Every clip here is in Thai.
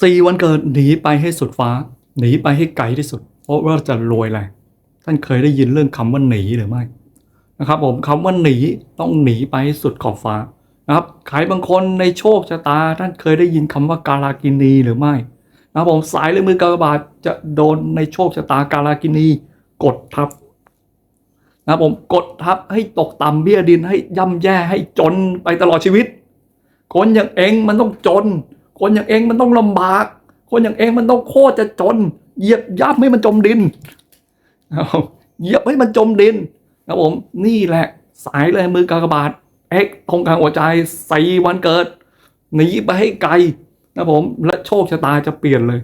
สี่วันเกิดหนีไปให้สุดฟ้า หนีไปให้ไกลที่สุด เพราะว่าจะรวยแหละท่านเคยได้ยินเรื่องคำว่าหนีหรือไม่นะครับ ผมคำว่าหนีต้องหนีไปให้สุดขอบฟ้านะครับใครบางคนในโชคชะตา ท่านเคยได้ยินคำว่าการากินีหรือไม่นะครับผมสายหรือมือกากบาทจะโดนในโชคชะตาการากินีกดทับนะครับผมกดทับให้ตกต่ำเบี้ยดินให้ย่ำแย่ให้จนไปตลอดชีวิต คนอย่างเองมันต้องจน คนอย่างเองมันต้องลำบาก คนอย่างเองมันต้องโคตรจะจน เหยียบย่ำให้มันจมดินเหยียบให้มันจมดินนะครับผมนี่แหละ สายเลยมือกากบาทเอ็กตรงกลางหัวใจใส่วันเกิดหนีไปให้ไกลนะผมและโชคชะตาจะเปลี่ยนเลย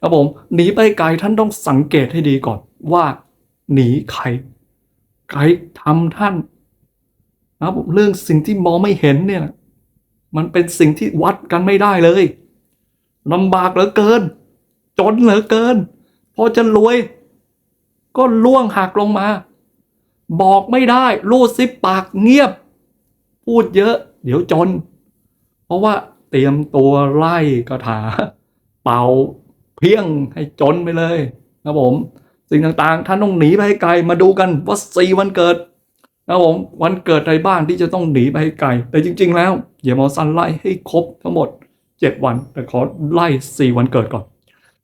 นะผมหนีไปให้ไกลท่านต้องสังเกตให้ดีก่อนว่าหนีใครใครทำท่านนะผมเรื่องสิ่งที่มองไม่เห็นเนี่ย มันเป็นสิ่งที่วัดกันไม่ได้เลยลำบากเหลือเกิน จนเหลือเกิน พอจะรวย ก็ล่วงหักลงมา บอกไม่ได้รูดซิปปากเงียบ พูดเยอะ เดี๋ยวจน เพราะว่าเตรียมตัวไล่กระถา เป่าเพียงให้จนไปเลยนะผม สิ่งต่างๆ ท่านต้องหนีไปให้ไกลมาดูกันว่าสี่วันเกิด นะครับผมวันเกิดใดบ้างที่จะต้องหนีไปให้ไกล แต่จริง ๆ แล้วอย่ามาสั้นไล่ให้ครบทั้งหมด 7 วัน แต่ขอไล่ 4 วันเกิดก่อน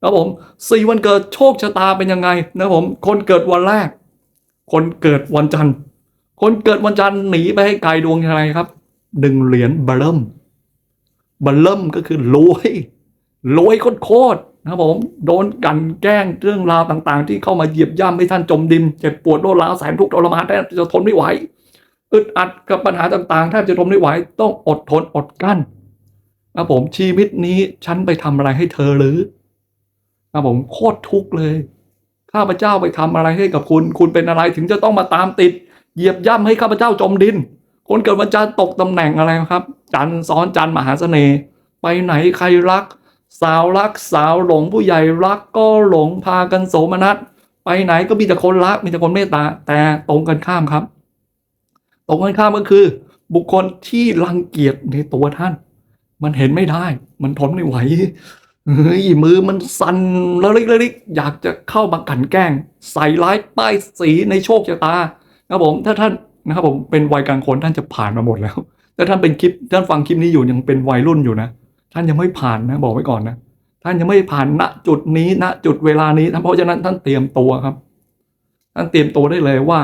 นะครับผม4วันเกิดโชคชะตาเป็นยังไงนะครับผมคนเกิดวันแรก คนเกิดวันจันทร์ คนเกิดวันจันทร์หนีไปให้ไกลดวงอะไรครับหนึ่งเหรียญบัลเริ่มบัลเริ่มก็คือรวยรวยโคตร นะครับผมโดนกันแกล้งเรื่องราวต่างๆ ที่เข้ามาเหยียบย่ำให้ท่านจมดินเจ็บปวดโรคร้าวแสนทุกข์ทรมานแทบจะทนไม่ไหวอึดอัดกับปัญหาต่างๆแทบจะทนไม่ไหวต้องอดทนอดกั้นนะผมชีวิตนี้ฉันไปทำอะไรให้เธอหรือนะผมโคตรทุกข์เลย ข้าพเจ้าไปทำอะไรให้กับคุณ คุณเป็นอะไรถึงจะต้องมาตามติด เหยียบย่ำให้ข้าพเจ้าจมดิน คนเกิดวันจันทร์ตกตำแหน่งอะไรครับ จันทร์ซ้อนจันทร์มหาเสน่ห์ไปไหนใครรัก สาวรักสาวหลงผู้ใหญ่รักก็หลงพากันโสมนัสไปไหนก็มีแต่คนรักมีแต่คนเมตตา แต่ตรงกันข้ามครับ ตรงกันข้ามก็คือ บุคคลที่รังเกียจในตัวท่าน มันเห็นไม่ได้ มันทนไม่ไหวเฮ้ยมือมันสั่นแล้วลิกลิกอยากจะเข้ามากันแกล้ง ใส่ร้ายป้ายสีในโชคชะตานะครับผมถ้าท่านนะครับผมเป็นวัยกลางคนท่านจะผ่านมาหมดแล้วแต่ท่านเป็นคลิปท่านฟังคลิปนี้อยู่ยังเป็นวัยรุ่นอยู่นะ ท่านยังไม่ผ่านนะบอกไว้ก่อนนะท่านยังไม่ผ่านณจุดนี้ณจุดเวลานี้เพราะฉะนั้นท่านเตรียมตัวครับ ท่านเตรียมตัวได้เลยว่า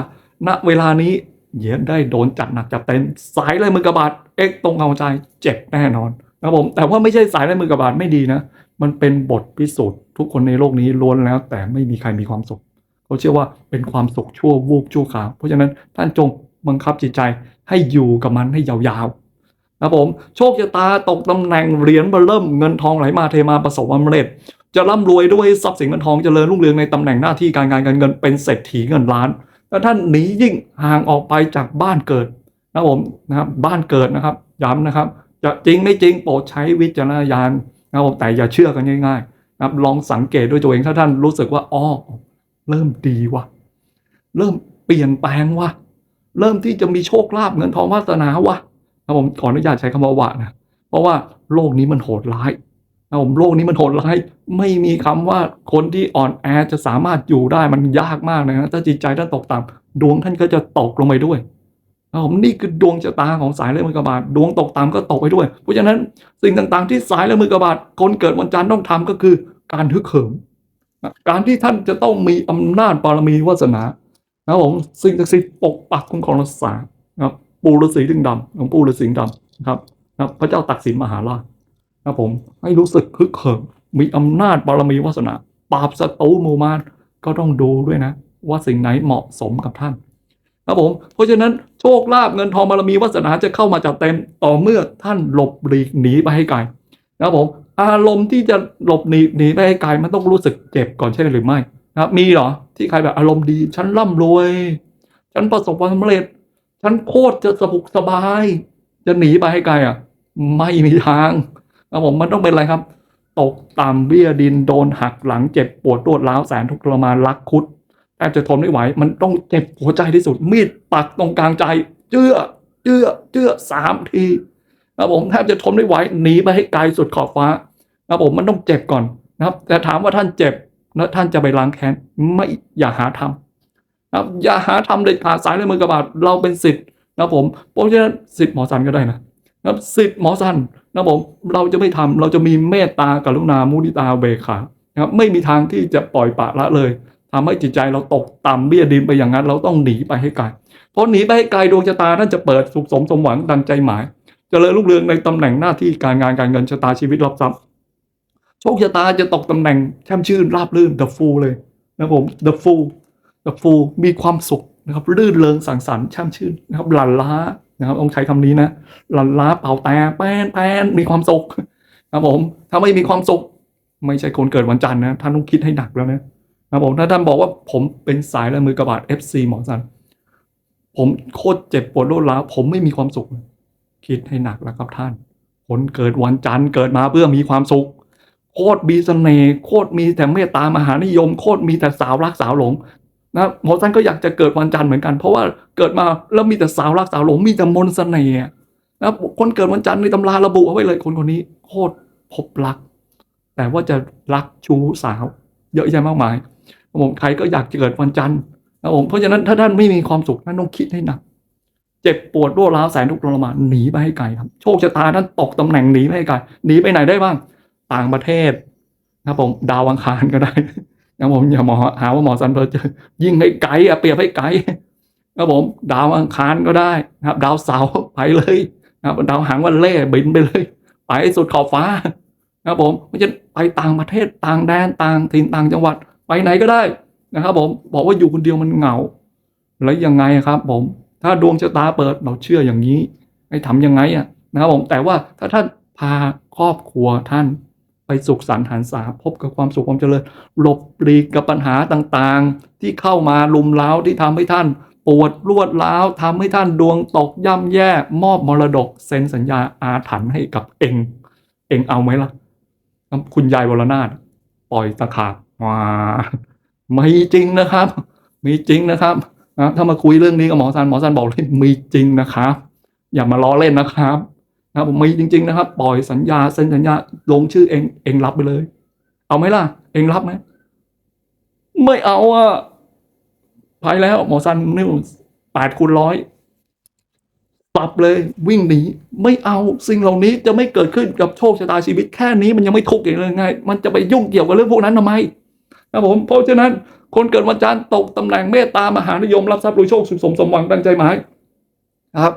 ณเวลานี้เหยียบได้โดนจัดหนักจัดเต็มสายเลยมือกระบาดเอ็กตรงเอาใจเจ็บแน่นอนนะครับผมแต่ว่าไม่ใช่สายเลยมือกระบาดไม่ดีนะ มันเป็นบทพิสูจน์ทุกคนในโลกนี้ล้วนแล้ว แต่ไม่มีใครมีความสุขเขาเชื่อว่าเป็นความสุขชั่ววูบชั่วขาวเพราะฉะนั้นท่านจงบังคับจิตใจให้อยู่กับมันให้ยาวๆ ครับผมโชคชะตาตกตำแหน่งเหรียญเบอร์เริ่มเงินทองไหลมาเทมาประสบความสำเร็จ จะร่ำรวยด้วยทรัพย์สินเงินทองเจริญรุ่งเรืองในตำแหน่งหน้าที่การงานการเงินเป็นเศรษฐีเงินล้านแล้วท่านหนียิ่งห่างออกไปจากบ้านเกิดนะครับผมนะครับบ้านเกิดนะครับย้ำนะครับ จะจริงไม่จริงโปรดใช้วิจารณญาณนะครับผมแต่อย่าเชื่อกันง่ายๆนะครับลองสังเกตด้วยตัวเองถ้าท่านรู้สึกว่าอ๋อเริ่มดีวะเริ่มเปลี่ยนแปลงวะเริ่มที่จะมีโชคลาภเงินทองวาสนาวะ นะผมขออนุญาตใช้คำว่าหวะนะเพราะว่าโลกนี้มันโหดร้ายนะผมโลกนี้มันโหดร้าย ไม่มีคำว่าคนที่อ่อนแอจะสามารถอยู่ได้มันยากมากเลยนะถ้าจิตใจท่านตกต่ำดวงท่านก็จะตกลงไปด้วยนะผมนี่คือดวงชะตาของสายเลือดมือกระบาดดวงตกต่ำก็ตกไปด้วย เพราะฉะนั้นสิ่งต่างๆ ที่สายเลือดมือกระบาดคนเกิดวันจันทร์ต้องทำก็คือการฮึกเหิมนะการที่ท่านจะต้องมีอำนาจบารมีวาสนานะผมสิ่งศักดิ์สิทธิ์ปกปักคุ้มครองรักษานะครับ ปู่ฤาษีดึงดำหลวงปู่ฤาษีดึงดำนะครับนะครับพระเจ้าตักสินมหาราชนะครับผมให้รู้สึกคึกเขิมมีอำนาจบารมีวาสนาปราบศัตรูมูมารก็ต้องดูด้วยนะ ว่าสิ่งไหนเหมาะสมกับท่านนะครับผมเพราะฉะนั้นโชคลาภเงินทองบารมีวาสนาจะเข้ามาจัดเต็มต่อเมื่อท่านหลบหลีกหนีไปให้ไกลนะครับผมอารมณ์ที่จะหลบหนีหนีไปให้ไกลมันต้องรู้สึกเจ็บก่อนใช่หรือไม่นะครับมีเหรอที่ใครแบบอารมณ์ดีฉันร่ำรวย ฉันประสบความสำเร็จ ฉันโคตรจะสบุกสบาย จะหนีไปให้ไกลอะ ไม่มีทางนะผมมันต้องเป็นอะไรครับ ตกต่ำเบี้ยดินโดนหักหลังเจ็บปวดรวดร้าวแสนทุกข์ทรมานรักคุดแทบจะทนไม่ไหว มันต้องเจ็บหัวใจที่สุด มีดปักตรงกลางใจ เจื้อเจื้อเจื้อสามทีนะผมแทบจะทนไม่ไหวหนีไปให้ไกลสุดขอบฟ้านะครับผมมันต้องเจ็บก่อนนะครับ แต่ถามว่าท่านเจ็บแล้วท่านจะไปล้างแค้นไม่อย่าหาทำนะ ครับอย่าหาทำเด็ดขาดสายเลยมือกระบาดเราเป็นสิทธิ์นะผมเพราะฉะนั้นสิทธิ์หมอสันก็ได้นะครับสิทธิ์หมอสันนะผมเราจะไม่ทำเราจะมีเมตตากรุณามุทิตาเบขานะครับไม่มีทางที่จะปล่อยปละละเลยทำให้จิตใจเราตกต่ำเบี้ยดินไปอย่างนั้น เราต้องหนีไปให้ไกลเพราะหนีไปให้ไกลดวงชะตาท่านจะเปิดสุขสมสมหวังดังใจหมายเจริญรุ่งเรืองในตำแหน่งหน้าที่การงานการเงินชะตาชีวิตรับทรัพย์โชคชะตาจะตกตำแหน่งแช่มชื่นราบรื่น the fool เลยนะครับผม the fool the fool มีความสุขนะครับรื่นเริงสังสรรค์ช่มชื่นนะครับหลั่นล้านะครับต้องใช้คำนี้นะหลั่นล้าเป่าแต่แป้นแป้นมีความสุขนะครับผมถ้าไม่มีความสุข ไม่ใช่คนเกิดวันจันทร์นะท่านต้องคิดให้หนักแล้วนะครับผมถ้าท่านบอกว่าผมเป็นสายและมือกระบาด FC หมอสันผมโคตรเจ็บปวดรวดร้าวผมไม่มีความสุข คิดให้หนักแล้วครับท่าน คนเกิดวันจันทร์เกิดมาเพื่อมีความสุขโคตรมีเสน่ห์โคตรมีแต่เมตตามหานิยม โคตรมีแต่สาวรักสาวหลง นะหมอสันก็อยากจะเกิดวันจันทร์เหมือนกัน เพราะว่าเกิดมาแล้วมีแต่สาวรักสาวหลงมีแต่มนเสน่ห์นะคนเกิดวันจันทร์ในตำราระบุเอาไว้เลยคนคนนี้โคตรพบรัก แต่ว่าจะรักชู้สาว เยอะแยะมากมายผมใครก็อยากจะเกิดวันจันทร์นะผมเพราะฉะนั้นถ้าท่านไม่มีความสุขท่านต้องคิดให้หนักเจ็บปวดรัวร้าวแสนทุกข์ทรมานหนีไปให้ไกลครับ โชคชะตาท่านตกตำแหน่งหนีไปให้ไกลหนีไปไหนได้บ้าง ต่างประเทศนะครับผมดาวอังคารก็ได้ นะผมอย่าหมอหาว่าหมอสันเพอเจอยิ่งให้ไกลอะเปรียบให้ไกลนะผมดาวอังคารก็ได้นะครับ ดาวเสาร์ไปเลยนะครับดาวหางวันเล่บินไปเลย ไปสุดขอบฟ้านะครับผมไม่จะไปต่างประเทศต่างแดนต่างถิ่นต่างจังหวัดไปไหนก็ได้นะครับ ผมบอกว่าอยู่คนเดียวมันเหงา แล้วยังไงครับ ผม ถ้าดวงชะตาเปิดเราเชื่ออย่างนี้ ให้ทำยังไงอะนะครับผมแต่ว่าถ้าท่านพาครอบครัวท่าน ไปสุขสันต์หันษาพบกับความสุขความเจริญหลบหลีกกับปัญหาต่างๆ ที่เข้ามาลุมเล้าที่ทำให้ท่านปวดรวดร้าวทำให้ท่านดวงตกย่ำแย่ มอบมรดกเซ็นสัญญาอาถรรพ์ให้กับเอง เองเอาไหมล่ะ คุณยายวรนาถปล่อยตะขาบว้าไม่จริงนะครับ มีจริงนะครับนะถ้ามาคุยเรื่องนี้กับหมอซันหมอซันบอกเลยมีจริงนะครับ อย่ามาล้อเล่นนะครับ นะผมมีจริง ๆ นะครับ ปล่อยสัญญาเซ็นสัญญาลงชื่อเองเองรับไปเลย เอาไหมล่ะ เองรับไหมไม่เอาอะไปแล้วหมอซันนี่แปดคูณร้อยปรับเลยวิ่งหนีไม่เอาสิ่งเหล่านี้จะไม่เกิดขึ้นกับโชคชะตาชีวิตแค่นี้มันยังไม่ทุกข์อย่างเลยไง มันจะไปยุ่งเกี่ยวกับเรื่องพวกนั้นทำไมนะผมเพราะฉะนั้นคนเกิดวันจันทร์ตกตำแหน่งเมตตามหานิยมรับทรัพย์รวยโชคสุขสมสมหวังดังใจหมายนะครับ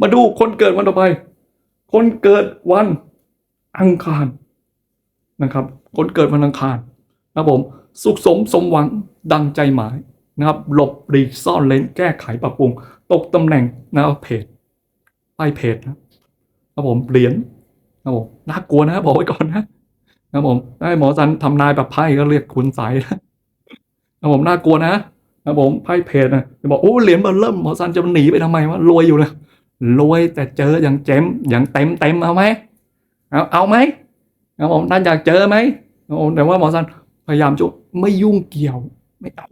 มาดูคนเกิดวันต่อไป คนเกิดวันอังคารนะครับ คนเกิดวันอังคารนะครับผมสุขสมสมหวังดังใจหมายนะครับ หลบหลีกซ่อนเลนแก้ไขปรับปรุง ตกตำแหน่งนะครับเพจป้ายเพจนะครับผมเหรียญนะครับผมน่ากลัวนะบอกไว้ก่อนนะนะครับผมได้หมอสันทำนายแบบไพ่ก็เรียกคุณสายนะนะผมน่ากลัวนะนะผมไพ่เพจนะจะบอกโอ้เหรียญเบอร์เริ่มหมอซันจะหนีไปทำไมวะรวยอยู่เลย รวยแต่เจออย่างเจ็มอย่างเต็มเต็มเอาไหมเอาเอาไหมนะผมท่านอยากเจอไหมนะผมแต่ว่าหมอซันพยายามจะไม่ยุ่งเกี่ยว ไม่เอา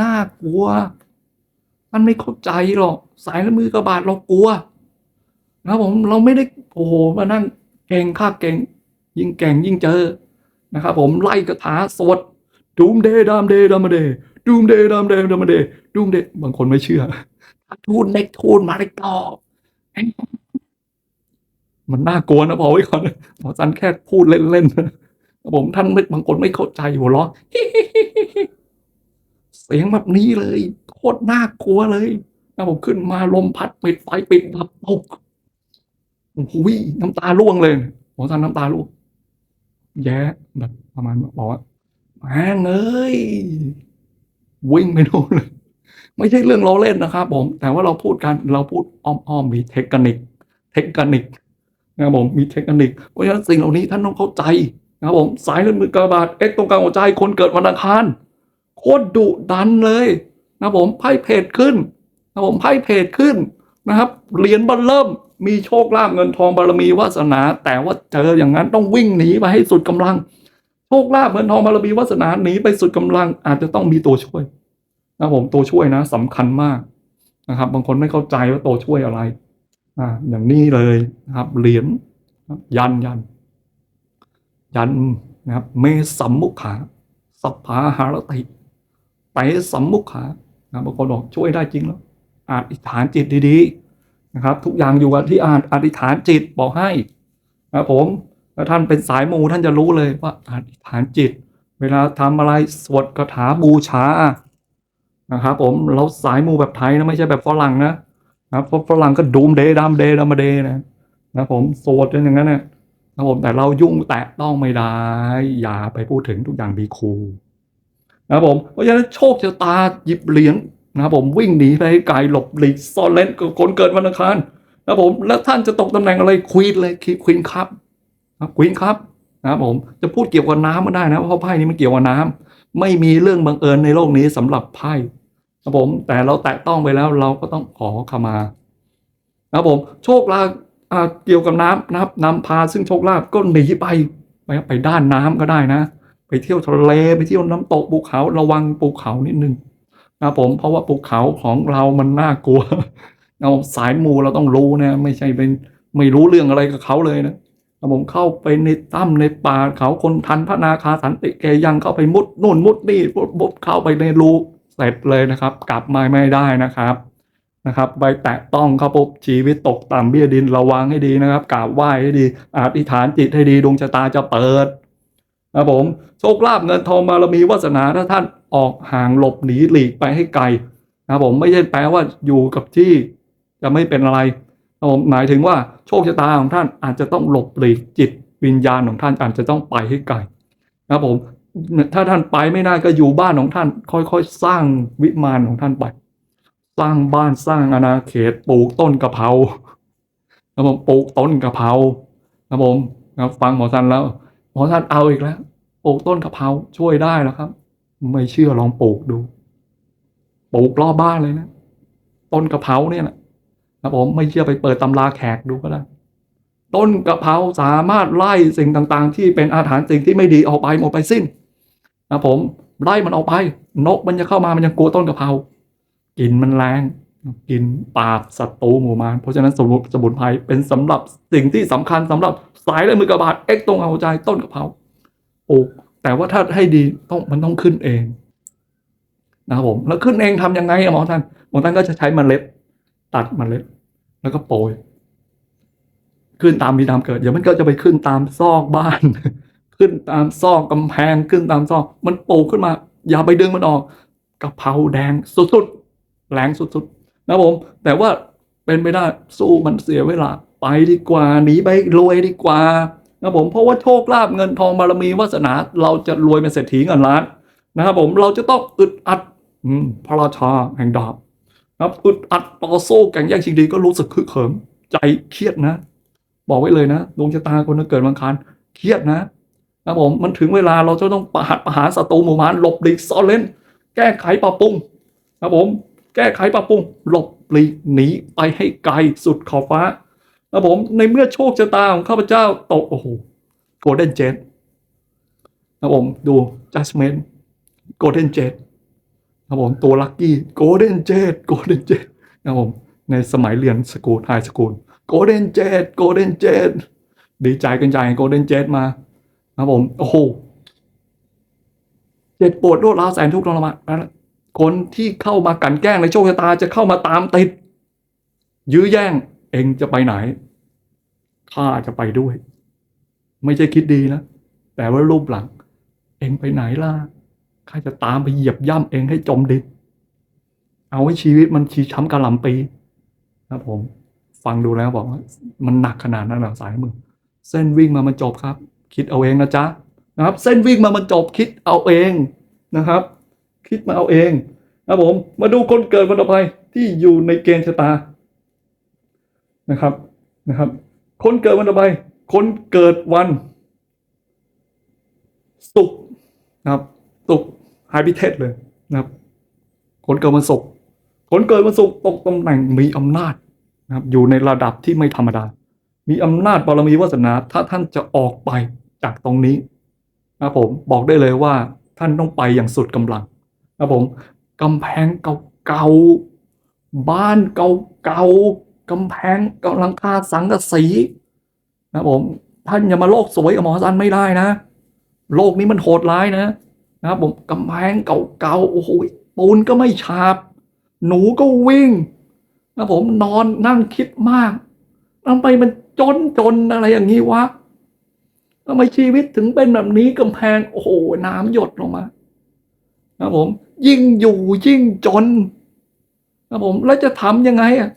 น่ากลัวมันไม่เข้าใจหรอกสายและมือกระบาดเรากลัวนะผมเราไม่ได้โอ้โหมานั่งเก่งค่าเก่ง ยิ่งเก่งยิ่งเจอนะครับผมไล่กระถาสวดดูมเดดามเดดามเดดูมเดดามเดดามเดดูมเดบางคนไม่เชื่อทูนเล็กทูนมาเล็กต่อ มันน่ากลัวนะพอไว้ก่อนหมอจันแค่พูดเล่นๆนะผมท่านไม่บางคนไม่เข้าใจหัวเราะเสียงแบบนี้เลยโคตรน่ากลัวเลยนะผมขึ้นมาลมพัดปิดไฟปิดดับตกโอ้โหน้ำตาร่วงเลยหมอจันน้ำตาร่วงแย่แบบประมาณบอกว่าแม่งเอ้ยวิ่งไปนู่นเลย ไม่ใช่เรื่องล้อเล่นนะครับผม แต่ว่าเราพูดกันเราพูดอ้อมๆมีเทคนิค เทคนิคนะครับผมมีเทคนิค เพราะฉะนั้นสิ่งเหล่านี้ท่านต้องเข้าใจนะครับผมสายเลือดมือกระบาดเอ็กตรงกลางหัวใจคนเกิดวันอังคารโคตรดุดันเลยนะครับผมไพ่เพจขึ้นนะครับผมไพ่เพจขึ้นนะครับเหรียญบัลเริ่มมีโชคลาภเงินทองบารมีวาสนา แต่ว่าเจออย่างนั้นต้องวิ่งหนีไปให้สุดกำลัง โชคลาภเงินทองบารมีวาสนาหนีไปสุดกำลังอาจจะต้องมีตัวช่วย นะผมตัวช่วยนะสำคัญมากนะครับ บางคนไม่เข้าใจว่าตัวช่วยอะไรอ่าอย่างนี้เลยนะครับ เหรียญยันยัน ยันนะครับ เมสัมมุขา สัพพาหารติไปสัมมุขานะบางคนบอกช่วยได้จริงแล้วอาธิษฐานจิตดีๆนะครับ ทุกอย่างอยู่กับที่อ่านอธิษฐานจิตบอกให้นะครับผมแล้วท่านเป็นสายมูท่านจะรู้เลยว่าอธิษฐานจิต เวลาทำอะไรสวดคาถาบูชา นะครับผมเราสายมูแบบไทยนะไม่ใช่แบบฝรั่งนะนะครับเพราะฝรั่งก็ดูมเดย์ดามเดย์ดามเดย์นะนะครับผมสดกันอย่างนั้นนะนะครับผมแต่เรายุ่งแตะต้องไม่ได้ อย่าไปพูดถึงทุกอย่างบีคูนะครับผมเพราะฉะนั้นโชคชะตาหยิบเหรียญนะครับผมวิ่งหนีไปไกลหลบหลีกซ่อนเล่นกับคนเกิดวันอังคารนะครับผมแล้วท่านจะตกตำแหน่งอะไรควีนเลยควีนครับควีนครับนะครับผมจะพูดเกี่ยวกับน้ำก็ได้นะเพราะไพ่นี้มันเกี่ยวกับน้ำไม่มีเรื่องบังเอิญในโลกนี้สำหรับไพ่ นะครับผมแต่เราแตะต้องไปแล้วเราก็ต้องขอขมานะครับผมโชคลาภเกี่ยวกับน้ำนะครับนำพาซึ่งโชคลาภก็หนีไปไปไปด้านน้ำก็ได้นะ ไปเที่ยวทะเลไปเที่ยวน้ำตกภูเขาระวังภูเขานิดนึงนะครับผมเพราะว่าภูเขาของเรามันน่ากลัวเราสายมูเราต้องรู้นะ ไม่ใช่เป็นไม่รู้เรื่องอะไรกับเขาเลยนะผมเข้าไปในถ้ำในป่าเขาคนทันพระนาคาสันติแกยังเข้าไปมุดนู่นมุดนี่มุดมุดเข้าไปในรู เสร็จเลยนะครับ กลับมาไม่ได้นะครับนะครับไปแตะต้องเขาปุ๊บชีวิตตกต่ำเบี้ยดินระวังให้ดีนะครับกราบไหว้ให้ดีอธิษฐานจิตให้ดีดวงชะตาจะเปิดนะผมโชคลาภเงินทองบารมีวาสนาถ้าท่านออกห่างหลบหนีหลีกไปให้ไกลนะผมไม่ใช่แปลว่าอยู่กับที่จะไม่เป็นอะไรนะผมหมายถึงว่าโชคชะตาของท่านอาจจะต้องหลบหลีกจิตวิญญาณของท่านอาจจะต้องไปให้ไกลนะผม ถ้าท่านไปไม่ได้ก็อยู่บ้านของท่าน ค่อยๆสร้างวิมานของท่านไป สร้างบ้านสร้างอาณาเขตปลูกต้นกะเพราครับผมปลูกต้นกะเพราครับผมครับฟังหมอท่านแล้ว หมอท่านเอาอีกแล้วปลูกต้นกะเพราช่วยได้แล้วครับ ไม่เชื่อลองปลูกดูปลูกรอบบ้านเลยนะต้นกะเพราเนี่ยนะนะผมไม่เชื่อไปเปิดตำราแขกดูก็ได้ต้นกะเพราสามารถไล่สิ่งต่างๆ ที่เป็นอาถรรพ์สิ่งที่ไม่ดีออกไปหมดไปสิ้น นะผมไล่มันออกไป นกมันจะเข้ามามันยังกลัวต้นกะเพรากินมันแรงกินปราบศัตรูหมู่มารเพราะฉะนั้นสมุนสมุนไพรเป็นสำหรับสิ่งที่สำคัญสำหรับสายและมือกระบาดเอ็กตรงเอาใจต้นกะเพราปลูกแต่ว่าถ้าให้ดีต้องมันต้องขึ้นเองนะครับผมแล้วขึ้นเองทำยังไงหมอท่านหมอท่านก็จะใช้มเมล็ด ตัดมเมล็ด แล้วก็โปรยขึ้นตามมีตามเกิด เดี๋ยวมันก็จะไปขึ้นตามซอกบ้าน ขึ้นตามซอกกำแพงขึ้นตามซอกมันปลูขึ้นมา อย่าไปดึงมันออกกะเพราแดงสุดๆแรงสุดๆนะผม แต่ว่าเป็นไปได้สู้มันเสียเวลาไปดีกว่าหนีไปรวยดีกว่านะผมเพราะว่าโชคลาภเงินทองบารมีวาสนา เราจะรวยเป็นเศรษฐีเงินล้านนะครับผมเราจะต้องอึดอัดอืมพระราชาแห่งดาบครับอึดอัดต่อสู้แข่งแย่งชิงดีก็รู้สึกคึกเขิมใจเครียดนะ บอกไว้เลยนะดวงชะตาคนที่เกิดวันอังคารเครียดนะ นะผมมันถึงเวลาเราจะต้องประหัตประหารศัตรูหมู่มารหลบหลีกซ่อนเล่น แก้ไขปรับปรุงนะผม แก้ไขปรับปรุง หลบหลีกหนีไปให้ไกลสุดขอบฟ้านะผมในเมื่อโชคชะตาของข้าพเจ้าตกโอ้โหโกลเด้นเจตนะผมดูจัสเมนโกลเด้นเจตครับผมตัวลัคกี้โกลเด้นเจดโกลเด้นเจดนะครับผมในสมัยเรียนสกูลไฮสกูลโกลเด้นเจดโกลเด้นเจดดีใจกันใจโกลเด้นเจดมา ครับผม โอ้โหเจ็บปวดรวดร้าวแสนทุกข์ทรมานนั่นะคนที่เข้ามากันแกล้งในโชคชะตาจะเข้ามาตามติด ยื้อแย่ง เองจะไปไหนข้าจะไปด้วย ไม่ใช่คิดดีนะ แต่ว่ารูปหลัง เองไปไหนล่ะข้าจะตามไปเหยียบย่ำเองให้จมดินเอาให้ชีวิตมันชีช้ำกระหลำปีครับผม ฟังดูแล้วบอกว่า มันหนักขนาดนั้นหรอสายมือ เส้นวิ่งมามันจบครับ คิดเอาเองนะจ๊ะนะครับ เส้นวิ่งมามันจบคิดเอาเองนะครับ คิดมาเอาเองนะครับผมมาดูคนเกิดวันต่อไปที่อยู่ในเกณฑ์ชะตานะครับนะครับ คนเกิดวันต่อไปคนเกิดวันศุกร์นะครับตกหายพิเทศเลยนะครับ คนเกิดวันศุกร์คนเกิดวันศุกร์ตกตำแหน่งมีอำนาจนะครับ อยู่ในระดับที่ไม่ธรรมดา มีอำนาจบารมีวาสนาถ้าท่านจะออกไป จากตรงนี้นะผมบอกได้เลยว่าท่านต้องไปอย่างสุดกำลังนะผมกำแพงเก่าๆบ้านเก่าๆกำแพงกำลังคาสังกะสีนะผมท่านอย่ามาโลกสวยกับหมอซันไม่ได้นะ โลกนี้มันโหดร้ายนะนะครับผมกำแพงเก่าๆโอ้โหปูนก็ไม่ฉาบ หนูก็วิ่งนะผมนอนนั่งคิดมากทำไมมันจนจนอะไรอย่างนี้วะ ทำไมชีวิตถึงเป็นแบบนี้กำแพงโอ้โหน้ำหยดลงมานะผม ยิ่งอยู่ยิ่งจนนะผมแล้วจะทำยังไงอะ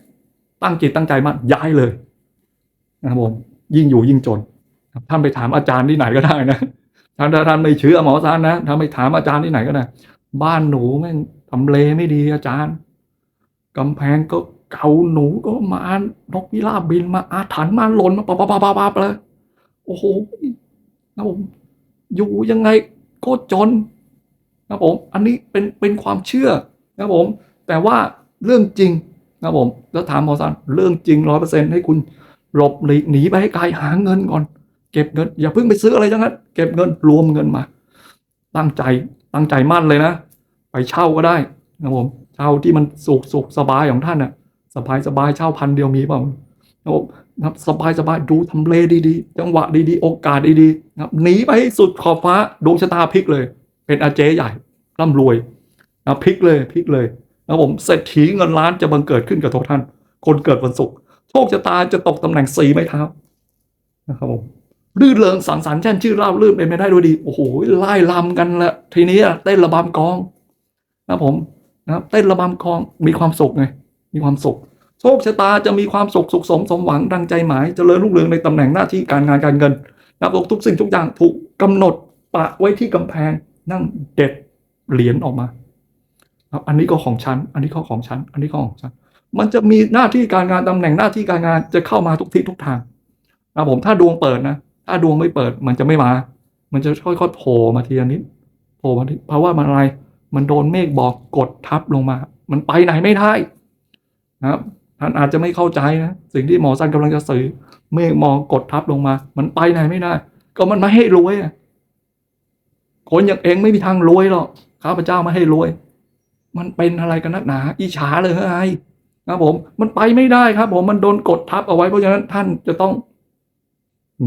ตั้งจิตตั้งใจมาย้ายเลยนะครับผมยิ่งอยู่ยิ่งจนท่านไปถามอาจารย์ที่ไหนก็ได้นะท่านท่านไม่เชื่อหมอซานนะท่านไปถามอาจารย์ที่ไหนก็ได้บ้านหนูแม่งทำเลไม่ดีอาจารย์กำแพงก็เก่าหนูก็มานกพิราบบินมาอาถรรพ์มาหล่นมาปับปับปับปับปับเลย โอ้โหนะผมอยู่ยังไงก็จนนะผมอันนี้เป็นเป็นความเชื่อนะผม แต่ว่าเรื่องจริงนะผมแล้วถามหมอสันเรื่องจริงร้อยเปอร์เซ็นต์ให้คุณหลบหลีกหนีไปให้ไกลหาเงินก่อน เก็บเงิน อย่าเพิ่งไปซื้ออะไรทั้งนั้นเก็บเงินรวมเงินมา ตั้งใจตั้งใจมั่นเลยนะ ไปเช่าก็ได้นะผมเช่าที่มันสุขสุขสบายของท่านน่ะสบายสบายเช่าพันเดียวมีเปล่านะผม นะครับสบายสบายดูทำเลดีๆ จังหวะดีๆ โอกาสดีๆนะครับหนีไปให้สุดขอบฟ้าดวงชะตาพลิกเลย เป็นอาเจใหญ่ร่ำรวยนะพลิกเลยพลิกเลยนะผมเศรษฐีเงินล้านจะบังเกิดขึ้นกับตัวท่าน คนเกิดวันศุกร์โชคชะตาจะตกตำแหน่งสีไม้เท้านะครับผมรื่นเริงสังสรรค์แช่นชื่อเล่าลื่นเป็นไปได้ด้วยดีโอ้โหไล่ลำกันละทีนี้เต้นระบำกองนะผมนะเต้นระบำกองมีความสุขไงมีความสุข ชคชะตาจะมีความสุขสุขสมสมหวังดังใจหมายเจริญรุ่งเรืองในตำแหน่งหน้าที่การงานการเงินนะครับทุกสิ่งทุกอย่างถูกกำหนดปะไว้ที่กำแพงนั่งเด็ดเหรียญออกมาครับอันนี้ก็ของฉัน อันนี้ก็ของฉัน อันนี้ก็ของฉัน มันจะมีหน้าที่การงานตำแหน่งหน้าที่การงานจะเข้ามาทุกที่ทุกทางนะผมถ้าดวงเปิดนะถ้าดวงไม่เปิดมันจะไม่มา มันจะค่อยๆโผล่มาทีละนิดโผล่มาทีเพราะว่ามันอะไร มันโดนเมฆบอกกดทับลงมา มันไปไหนไม่ได้นะครับ ท่านอาจจะไม่เข้าใจนะสิ่งที่หมอสันกำลังจะสื่อเมฆมองกดทับลงมา มันไปไหนไม่ได้ ก็มันม่ให้รวยคนอย่างเองไม่มีทางรวยหรอกข้าพเจ้าม่ให้รวย มันเป็นอะไรกันนักหนาอิจฉาเลยเฮ้ยครับผม มันไปไม่ได้ครับ ผมมันโดนกดทับเอาไว้เพราะฉะนั้นท่านจะต้อง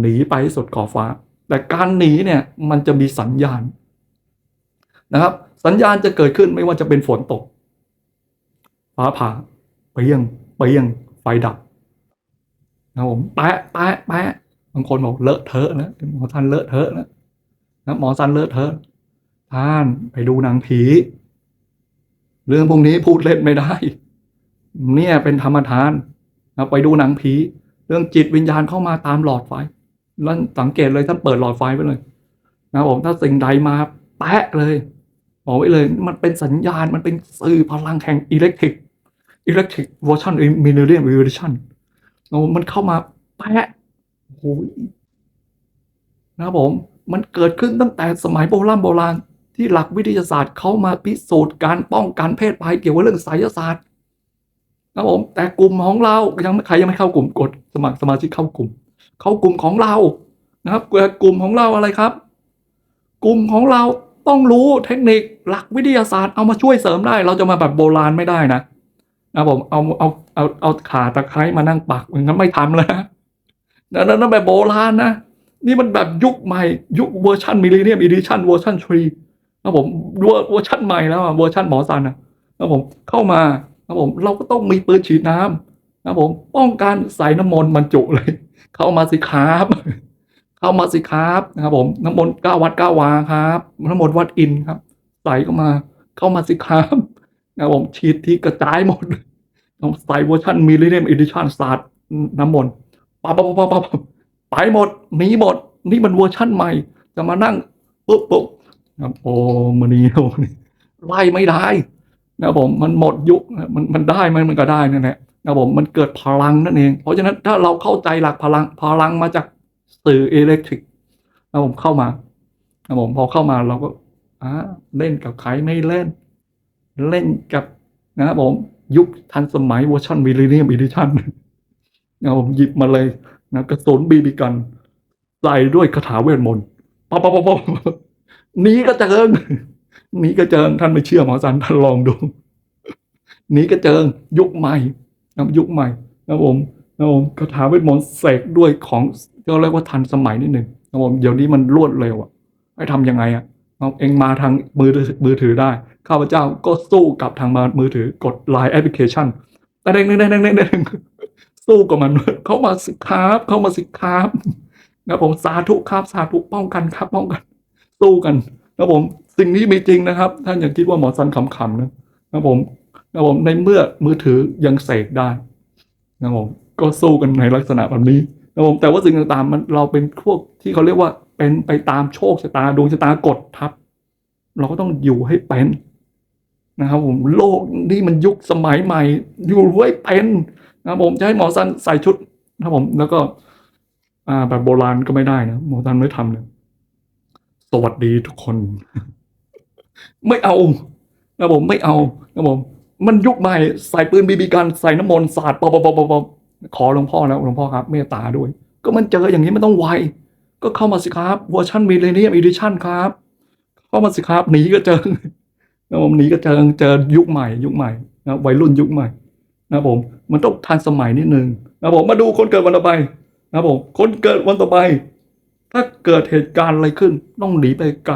หนีไปสุดขอบฟ้า แต่การหนีเนี่ยมันจะมีสัญญาณนะครับ สัญญาณจะเกิดขึ้นไม่ว่าจะเป็นฝนตกฟ้าผ่าเปรี้ยง เปียงไฟดับนะผมแปะแปะแปะบางคนบอกเลอะเทอะนะหมอท่านเลอะเทอะนะนะหมอท่านเลอะเทอะท่านไปดูหนังผี เรื่องพวกนี้พูดเล่นไม่ได้ เนี่ยเป็นธรรมทานนะไปดูหนังผี เรื่องจิตวิญญาณเข้ามาตามหลอดไฟแล้วสังเกตเลยท่านเปิดหลอดไฟไว้เลย นะผมถ้าสิ่งใดมาแปะเลยบอกไว้เลย มันเป็นสัญญาณมันเป็นสื่อพลังแห่งอิเล็กทริก อิเล็กทริกวอร์ชันมินเนอร์วิวชันมันเข้ามาแปะโอ้โหนะครับผม มันเกิดขึ้นตั้งแต่สมัยโบราณโบราณที่หลักวิทยาศาสตร์เขามาพิสูจน์การป้องกันเพศภัยเกี่ยวกับเรื่องไสยศาสตร์นะครับผมแต่กลุ่มของเรายังใครยังไม่เข้ากลุ่มกดสมัครสมาชิกเข้ากลุ่ม เข้ากลุ่มของเรานะครับกลุ่มของเราอะไรครับ กลุ่มของเราต้องรู้เทคนิคหลักวิทยาศาสตร์เอามาช่วยเสริมได้ เราจะมาแบบโบราณไม่ได้นะ นะผมเอาเอาเอาเอาขาตะไคร้มานั่งปักงั้นไม่ทำแล้วนะนั่นนั่นแบบโบราณนะ นี่มันแบบยุคใหม่ ยุคเวอร์ชันมิลเลนเนียมอีดิชันเวอร์ชันทรีนะผมเวอร์เวอร์ชันใหม่แล้วเวอร์ชันหมอซันนะนะผมเข้ามานะผมเราก็ต้องมีปืนฉีดน้ำนะผมป้องกันใส่น้ำมนต์บรรจุเลย เข้ามาสิครับเข้ามาสิครับนะครับ ผมน้ำมนต์เก้าวัดเก้าวาครับน้ำมนต์วัดอินครับ ใส่เข้ามา เข้ามาสิครับนะครับผมฉีดที่กระจายหมดต้อง ใส่เวอร์ชันมิลเลนเนียมอีดิชันสตาร์น้ำมนต์ปั๊บปั๊บปั๊บปั๊บไปหมดหนีหมด นี่มันเวอร์ชั่นใหม่ จะมานั่งปุ๊บปุ๊บโอ้มันนี่ไล่ไม่ได้นะผมมันหมดยุคมันมันได้ไหมมันก็ได้นั่นแหละนะผมมันเกิดพลังนั่นเอง เพราะฉะนั้นถ้าเราเข้าใจหลักพลังพลังมาจากสื่ออิเล็กทริกนะผมเข้ามานะผมพอเข้ามาเราก็อ่าเล่นกับใครไม่เล่น เล่นกับนะครับผม ยุคทันสมัยเวอร์ชันมิลเลนเนียมอีดิชันนะครับผมหยิบมาเลยนะกระสุนบีบีกันใส่ด้วยคาถาเวทมนต์ป๊อปป๊อปป๊อปป๊อหนีกระเจิงหนีกระเจิงท่านไม่เชื่อหมอสันท่านลองดูหนีกระเจิงยุคใหม่นะยุคใหม่นะผมนะผมคาถาเวทมนต์เสกด้วยของก็เรียกว่าทันสมัยนิดหนึ่งนะครับผมเดี๋ยวนี้มันรวดเร็วอะให้ทำยังไงอะเอาเองมาทางมือมือถือได้ ข้าพเจ้าก็สู้กับทางมามือถือกด Line แอปพลิเคชันแต่เด้งเด้งเด้งเด้งเด้งสู้กับมันเข้ามาสิครับเข้ามาสิครับนะผมสาธุครับสาธุป้องกันครับป้องกันสู้กันนะผมสิ่งนี้มีจริงนะครับ ท่านอย่าคิดว่าหมอสันขำๆนะนะผมนะผมในเมื่อมือถือยังเสกได้นะผมก็สู้กันในลักษณะแบบนี้นะผมแต่ว่าสิ่งต่างๆมันเราเป็นพวกที่เขาเรียกว่าเป็นไปตามโชคชะตาดวงชะตากดทับ เราก็ต้องอยู่ให้เป็น นะครับผมโลกนี่มันยุคสมัยใหม่ อยู่ให้เป็นนะครับผมจะให้หมอสันใส่ชุดนะครับผมแล้วก็ อ่าแบบโบราณก็ไม่ได้นะหมอสันไม่ทำเนี่ยสวัสดีทุกคน ไม่เอานะครับผมไม่เอานะครับผมมันยุคใหม่ใส่ปืนบีบีกันใส่น้ำมนต์สาดปอปอปอปอขอหลวงพ่อแล้วหลวงพ่อครับเมตตาด้วย ก็มันเจออย่างนี้มันต้องไวก็เข้ามาสิครับเวอร์ชันมิเลเนียมอีดิชั่นครับ เข้ามาสิครับหนีก็เจอ นะผมหนีก็เจอเจอยุคใหม่ ยุคใหม่นะวัยรุ่นยุคใหม่นะผมมันต้องทันสมัยนิดนึงนะผมมาดูคนเกิดวันต่อไปนะผมคนเกิดวันต่อไป ถ้าเกิดเหตุการณ์อะไรขึ้น ต้องหนีไปไกล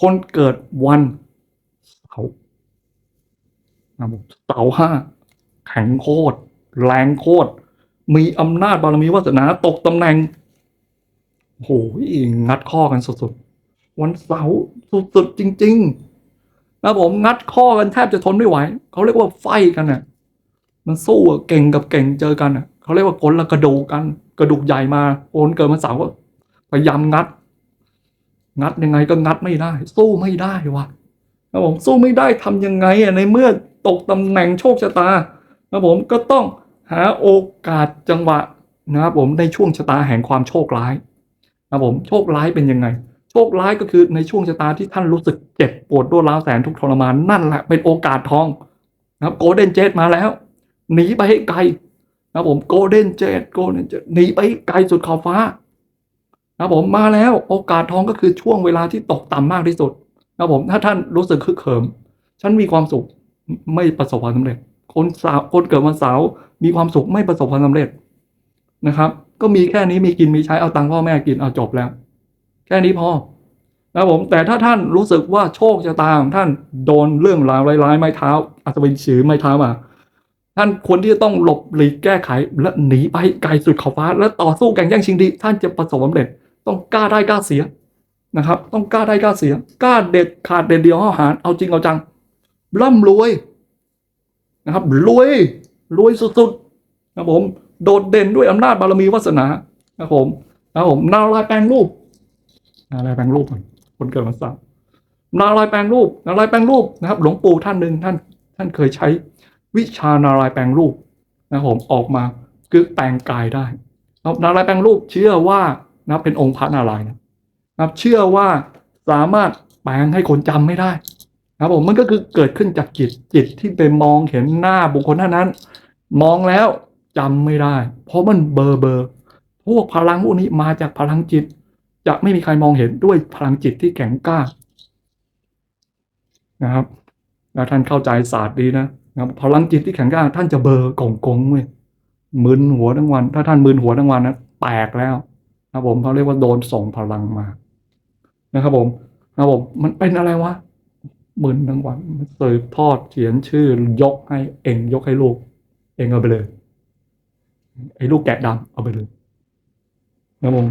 คนเกิดวันเสาร์นะผมเสาร์ห้าแข็งโคตรแรงโคตรมีอำนาจบารมีวาสนาตกตำแหน่งโอ้โหงัดข้อกันสุดๆ วันเสาร์สุดๆ จริง ๆ นะผมงัดข้อกันแทบจะทนไม่ไหวเขาเรียกว่าไฟกันน่ะมันสู้อะเก่งกับเก่งเจอกันอะเขาเรียกว่าคนละกระดูกกัน กระดูกใหญ่มาโอนเกิดมันสาร์ก็พยายามงัด งัดยังไงก็งัดไม่ได้ สู้ไม่ได้วะนะผมสู้ไม่ได้ทำยังไงอะในเมื่อตกตำแหน่งโชคชะตานะผมก็ต้องหาโอกาสจังหวะนะครับผมในช่วงชะตาแห่งความโชคร้ายนะผมโชคร้ายเป็นยังไง โชคร้ายก็คือในช่วงชะตาที่ท่านรู้สึกเจ็บปวดรวดร้าวแสนทุกทรมานนั่นแหละเป็นโอกาสทองนะครับโกลเด้นเจ t มาแล้วหนีไปให้ไกลนะผมโกลเด้นเจ t โกลเด้นเจ t หนีไปไกลสุดขอบฟ้านะผมมาแล้วโอกาสทองก็คือช่วงเวลาที่ตกต่ำมากที่สุดนะผมถ้าท่านรู้สึกคึกเขิม ฉันมีความสุขไม่ประสบความสำเร็จ คนสาวคนเกิดวันเสาร์มีความสุขไม่ประสบความสำเร็จนะครับ ก็มีแค่นี้มีกินมีใช้เอาตังค์พ่อแม่กินเอาจบแล้ว แค่นี้พอนะครับผมแต่ถ้าท่านรู้สึกว่าโชคชะตาของท่านโดนเรื่องราวร้ายๆไม้เท้าอัศวินฉือไม้เท้ามาท่านควรที่จะต้องหลบหลีกแก้ไขและหนีไปไกลสุดขอบฟ้า และต่อสู้แข่งแย่งชิงดี ท่านจะประสบความสำเร็จ ต้องกล้าได้กล้าเสียนะครับ ต้องกล้าได้กล้าเสียกล้าเด็ดขาดเด็ดเดียวห้าหารเอาจริงเอาจังร่ำรวยนะครับรวยรวยสุดๆนะครับผมโดดเด่นด้วยอำนาจบารมีวาสนานะครับผมนะครับผมนารายแปลงรูป นารายแปลงรูปก่อคนเกิดวันเสาร์นารายแปลงรูปนารายแปลงรูปนะครับ หลวงปู่ท่านหนึ่งท่าน ท่านเคยใช้วิชานารายแปลงรูปนะผมออกมาคือแปลงกายได้นะนารายแปลงรูปเชื่อว่านะเป็นองค์พระนารายณ์นะครับ เชื่อว่าสามารถแปลงให้คนจำไม่ได้นะครับผมมันก็คือเกิดขึ้นจากจิตจิตที่ไปมองเห็นหน้าบุคคลท่านนั้น มองแล้วจำไม่ได้ เพราะมันเบอร์เบอร์พวกพลังพวกนี้มาจากพลังจิต จะไม่มีใครมองเห็นด้วยพลังจิตที่แข็งกล้านะครับแล้วท่านเข้าใจศาสตร์ดีนะนะพลังจิตที่แข็งกล้า ท่านจะเบอร์กงกงเว้ยมึนหัวทั้งวัน ถ้าท่านมึนหัวทั้งวันนะแตกแล้วนะครับผมเขาเรียกว่าโดนส่งพลังมานะครับผมนะครับผมมันเป็นอะไรวะมึนทั้งวันสืบทอดเขียนชื่อยกให้เองยกให้ลูก เองเอาไปเลย ไอ้ลูกแกะดำเอาไปเลยนะผม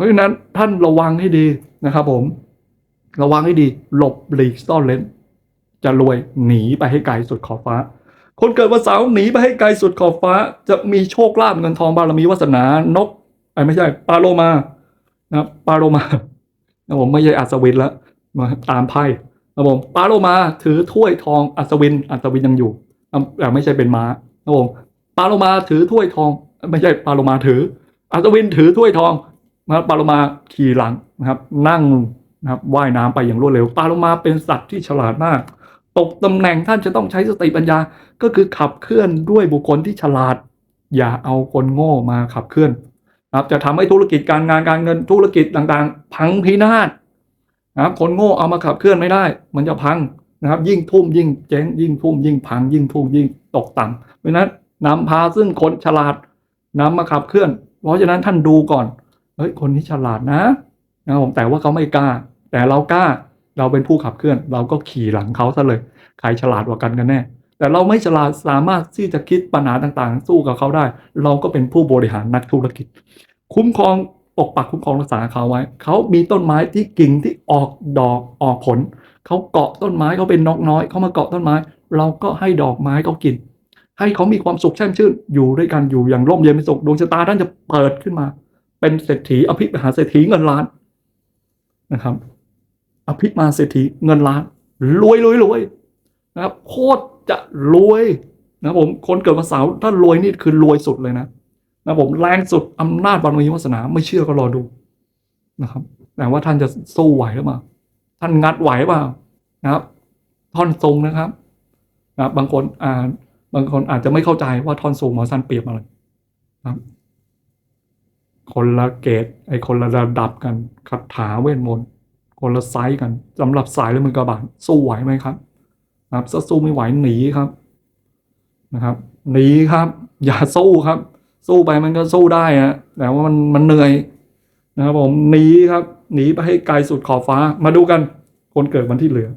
ราะฉะนั้นท่านระวังให้ดีนะครับผม ระวังให้ดี หลบหลีกซ่อนเลนจะรวยหนีไปให้ไกลสุดขอบฟ้า คนเกิดวันเสาร์หนีไปให้ไกลสุดขอบฟ้า จะมีโชคลาภเงินทองบารมีวาสนานกไอ้ไม่ใช่ปาโลมานะครับปาโลมานะผมไม่ใช่อัศวินแล้วมาตามไพ่ครับผมปาโลมาถือถ้วยทองอัศวินอัศวินยังอยู่อะแต่ไม่ใช่เป็นม้าครับผมปาโลมาถือถ้วยทอง ไม่ใช่ปาโลมาถือ อัศวินถือถ้วยทอง นะครับปาโลมาขี่หลังนะครับ นั่งนะครับว่ายน้ำไปอย่างรวดเร็วปลาโลมาเป็นสัตว์ที่ฉลาดมาก ตกตำแหน่งท่านจะต้องใช้สติปัญญา ก็คือขับเคลื่อนด้วยบุคคลที่ฉลาด อย่าเอาคนโง่มาขับเคลื่อนนะครับจะทำให้ธุรกิจการงานการเงินธุรกิจต่างๆ พังพินาศนะครับคนโง่เอามาขับเคลื่อนไม่ได้ มันจะพังนะครับ ยิ่งทุ่มยิ่งเจ๊งยิ่งทุ่มยิ่งพัง ยิ่งทุ่มยิ่งตกต่ำเพราะนั้นนำพาซึ่งคนฉลาดนำมาขับเคลื่อน เพราะฉะนั้นท่านดูก่อน เฮ้ยคนนี้ฉลาดนะนะครับผมแต่ว่าเขาไม่กล้า แต่เรากล้าเราเป็นผู้ขับเคลื่อน เราก็ขี่หลังเขาซะเลย ใครฉลาดกว่ากันกันแน่ แต่เราไม่ฉลาดสามารถที่จะคิดปัญหาต่างๆ สู้กับเขาได้ เราก็เป็นผู้บริหารนักธุรกิจ คุ้มครองปกปักคุ้มครองรักษาเขาไว้ เขามีต้นไม้ที่กิ่งที่ออกดอกออกผล เขาเกาะต้นไม้เขาเป็นนกน้อย เขามาเกาะต้นไม้ เราก็ให้ดอกไม้เขากิน ให้เขามีความสุขแช่มชื่น อยู่ด้วยกันอยู่อย่างร่มเย็นเป็นสุขดวงชะตาท่านจะเปิดขึ้นมา เป็นเศรษฐีอภิมหาเศรษฐีเงินล้านนะครับ อภิมาเศรษฐีเงินล้านรวยรวยรวยนะครับโคตรจะรวยนะครับผมคนเกิดวันเสาร์ถ้ารวยนี่คือรวยสุดเลยนะนะผมแรงสุดอำนาจบารมีวาสนาไม่เชื่อก็รอดูนะครับแต่ว่าท่านจะสู้ไหวหรือเปล่าท่านงัดไหวเปล่านะครับ ท่อนทรงนะครับนะบบางคนอ่าบางคนอาจจะไม่เข้าใจว่าท่อนทรงหมอสันเปรียบอะไรนะครับ คนละเกรดไอ้คนละระดับกันคาถาเวทมนต์คนละไซส์กันสำหรับสายและมือกระบาดสู้ไหวไหมครับนะครับสู้ไม่ไหวหนีครับนะครับหนีครับ อย่าสู้ครับ สู้ไปมันก็สู้ได้ฮะแต่ว่ามันมันเหนื่อยนะครับผมหนีครับหนีไปให้ไกลสุดขอบฟ้ามาดูกัน คนเกิดวันที่เหลือ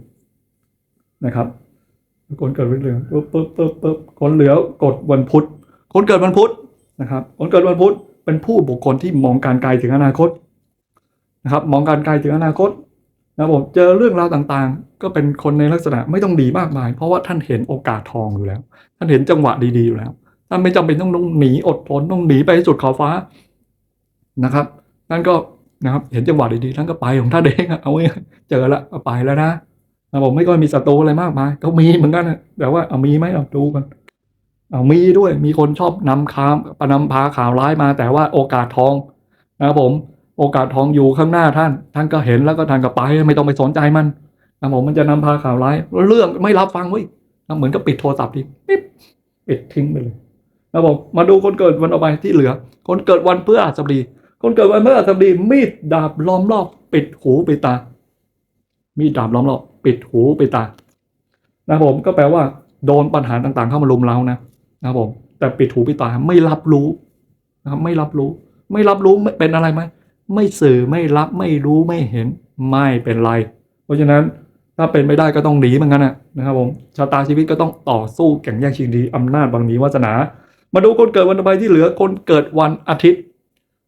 นะครับ คนเกิดวันเหลือปึ๊บปึ๊บปึ๊บปึ๊บคนเหลือกดวันพุธคนเกิดวันพุธนะครับ คนเกิดวันพุธ เป็นผู้บุคคลที่มองการไกลถึงอนาคตนะครับ มองการไกลถึงอนาคตนะครับผมเจอเรื่องราวต่างๆ ก็เป็นคนในลักษณะไม่ต้องดีมากมาย เพราะว่าท่านเห็นโอกาสทองอยู่แล้ว ท่านเห็นจังหวะดีๆอยู่แล้วท่านไม่จำเป็นต้องต้องหนีอดทนต้องหนีไปสุดขอบฟ้านะครับท่นก็นะครับเห็นจังหวะดีๆท่านก็ไปของท่านเองเอาไว้เจอล้วเอาไปแล้วนะนะผมไม่ก็มีศัตรูอะไรมากมายก็มีเหมือนกันแต่ว่าเอามีไหมเอาดูกัน มีด้วยมีคนชอบนำคามประนำพาข่าวร้ายมา แต่ว่าโอกาสทองนะครับผม โอกาสทองอยู่ข้างหน้าท่าน ท่านก็เห็นแล้วก็ท่านก็ไปไม่ต้องไปสนใจมันนะผมมันจะนำพาข่าวร้ายเรื่องไม่รับฟังเว้ยนะเหมือนกับปิดโทรศัพท์ทีปิ๊บปิดทิ้งไปเลยนะผมมาดูคนเกิดวันต่อไปที่เหลือ คนเกิดวันเพื่ออาสบดี คนเกิดวันเพื่ออาสบดี มีดดาบล้อมรอบ ปิดหูปิดตา มีดดาบล้อมรอบ ปิดหูปิดตานะผมก็แปลว่าโดนปัญหาต่างๆ เข้ามาลุมเรานะ นะครับผมแต่ปิดหูปิดตาไม่รับรู้นะครับไม่รับรู้ ไม่รับรู้เป็นอะไรไหมไม่สื่อไม่รับไม่รู้ไม่เห็นไม่เป็นไร เพราะฉะนั้นถ้าเป็นไม่ได้ก็ต้องหนีเหมือนกันนะนะครับผมชะตาชีวิตก็ต้องต่อสู้แข่งแย่งชิงดีอำนาจบางมีวาสนา มาดูคนเกิดวันต่อไปที่เหลือคนเกิดวันอาทิตย์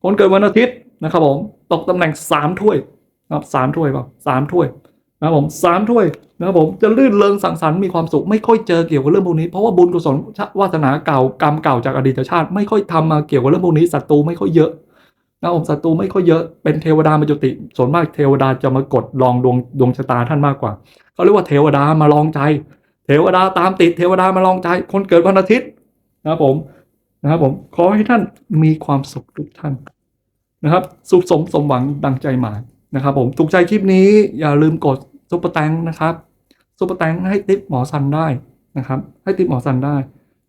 คนเกิดวันอาทิตย์นะครับผมตกตำแหน่งสามถ้วยนะครับสามถ้วยเปล่าสามถ้วยนะครับผมสามถ้วย นะครับผมจะลื่นเริงสังสรรค์มีความสุขไม่ค่อยเจอเกี่ยวกับเรื่องพวกนี้เพราะว่าบุญกุศลวาสนาเก่ากรรมเก่าจากอดีตชาติ ไม่ค่อยทำมาเกี่ยวกับเรื่องพวกนี้ศัตรูไม่ค่อยเยอะนะผมศัตรูไม่ค่อยเยอะเป็นเทวดามาจุติส่วนมากเทวดาจะมากดลองดวงดวงชะตาท่านมากกว่าเขาเรียกว่าเทวดามาลองใจ เทวดาตามติดเทวดามาลองใจ คนเกิดวันอาทิตย์นะครับผมนะครับผมขอให้ท่านมีความสุขทุกท่านนะครับ สุขสมสมหวังดังใจหมายนะครับผมถูกใจคลิปนี้อย่าลืมกด ซุปเปอร์แตงนะครับซุปเปอร์แตงให้ติปหมอซันได้นะครับ ให้ติปหมอซันได้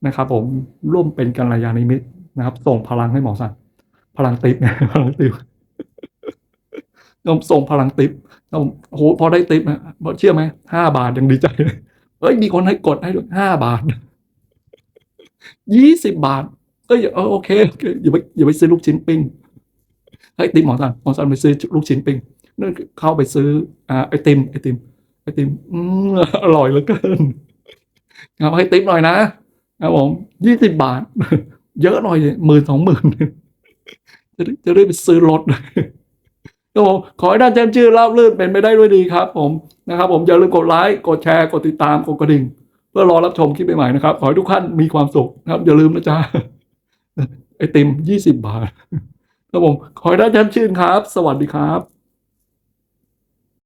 นะครับผมร่วมเป็นกัลยาณมิตรนะครับ ส่งพลังให้หมอซันพลังติปพลังติปผมส่งพลังติปผมโอ้โหพอได้ติปนะเชื่อไหมห้าบาทยังดีใจเลยเฮ้ยมีคนให้กดให้ด้วยห้าบาทยี่สิบบาทเอ้ยเออโอเคโอเคอย่าไปอย่าไปซื้อลูกชิ้นปิ้งให้ติปหมอซันหมอซันไปซื้อลูกชิ้นปิ้ง นั่นเข้าไปซื้ออ่าไอติมไอติมไอติมอืมอร่อยเหลือเกินครับให้ติปหน่อยนะครับผมยี่สิบบาท เยอะหน่อยหมื่นสองหมื่นจะได้จะได้ไปซื้อรถครับผมขอให้ท่านแจ้งชื่อราบรื่นเป็นไปได้ด้วยดีครับ ผมนะครับผมอย่าลืมกดไลค์กดแชร์กดติดตามกดกระดิ่ง เพื่อรอรับชมคลิปใหม่ๆนะครับ ขอให้ทุกท่านมีความสุขนะครับ อย่าลืมนะจ๊ะไอติมยี่สิบบาทครับผมขอให้ท่านแจ้งชื่อครับ สวัสดีครับ